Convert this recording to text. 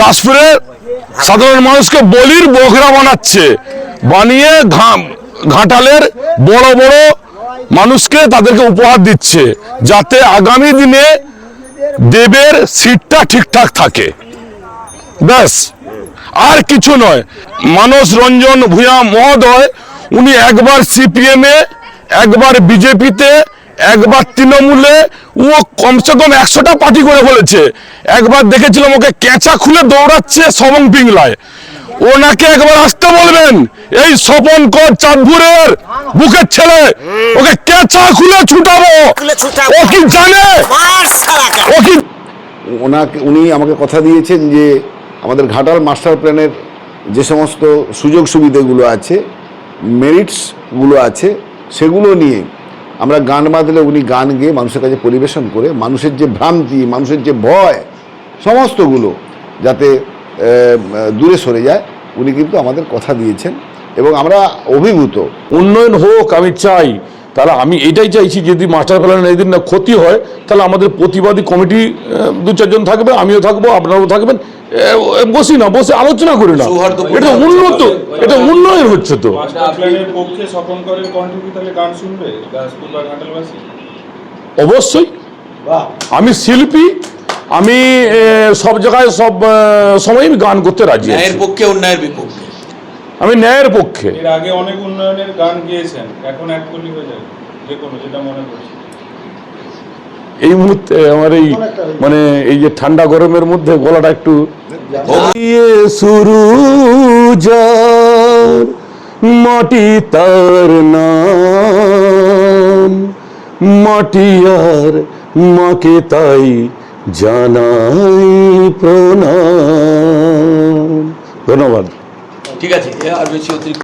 দাসপুরের সাধারণ মানুষকে বলির বকরা বানাচ্ছে। বানিয়ে ঘাটালের বড় বড় মানুষকে তাদেরকে উপহার দিচ্ছে, যাতে আগামী দিনে দেবের সিটটা ঠিকঠাক থাকে। ব্যাস, আর কিছু নয়। মানস রঞ্জন ভূঁয়া মহোদয়, উনি একবার সিপিএম এ একবার বিজেপিতে একবার তৃণমূলে ও কমসে কম একশোটা পার্টি করে বলেছে একবার দেখেছিলাম ওকে কেঁচা খুলে দৌড়াচ্ছে সবং পিংলায়। ওনাকে একবার আসতে বলবেন এই স্বপন কর চাঁদপুরের বুকের ছেলে ওকে কেঁচা খুলে ছুটাবো। খুলে ছুটাবো। ও কি জানে? ও কি ওনাকে উনি আমাকে কথা দিয়েছেন যে আমাদের ঘাটাল মাস্টার প্ল্যানের যে সমস্ত সুযোগ সুবিধাগুলো আছে মেরিটসগুলো আছে সেগুলো নিয়ে আমরা গান বাঁধলে উনি গান গেয়ে মানুষের কাছে পরিবেশন করে মানুষের যে ভ্রান্তি, মানুষের যে ভয়, সমস্তগুলো যাতে দূরে সরে যায়, উনি কিন্তু আমাদের কথা দিয়েছেন। এবং আমরা অভিভূত। উন্নয়ন হোক, আমি চাই তাহলে আমি এটাই চাইছি যদি মাস্টার প্ল্যান এদিন না ক্ষতি হয় তাহলে আমাদের প্রতিবাদী কমিটি দু চারজন থাকবে আমিও থাকব আপনারাও থাকবেন। বসি না বসে আলোচনা করি না। এটা উন্নত এটা উন্নয়ন হচ্ছে তো। অবশ্যই। আমি শিল্পী আমি সব জায়গায় সব সময় গান করতে রাজি এর পক্ষে অন্যায়ের বিপক্ষে। আমি ন্যায়ের পক্ষে। এর আগে অনেক উন্নয়নের গান গিয়েছেন এখন এক কলি হয়ে যাবে যে কোনো যেটা মনে করছি এই মুহূর্তে আমার এই মানে এই যে ঠান্ডা গরমের মধ্যে গলাটা একটু শুরু যার মাটি তার নাম মাটি আর মাকে তাই জানাই প্রণাম। ধন্যবাদ। ঠিক আছে আর বেশি অতিরিক্ত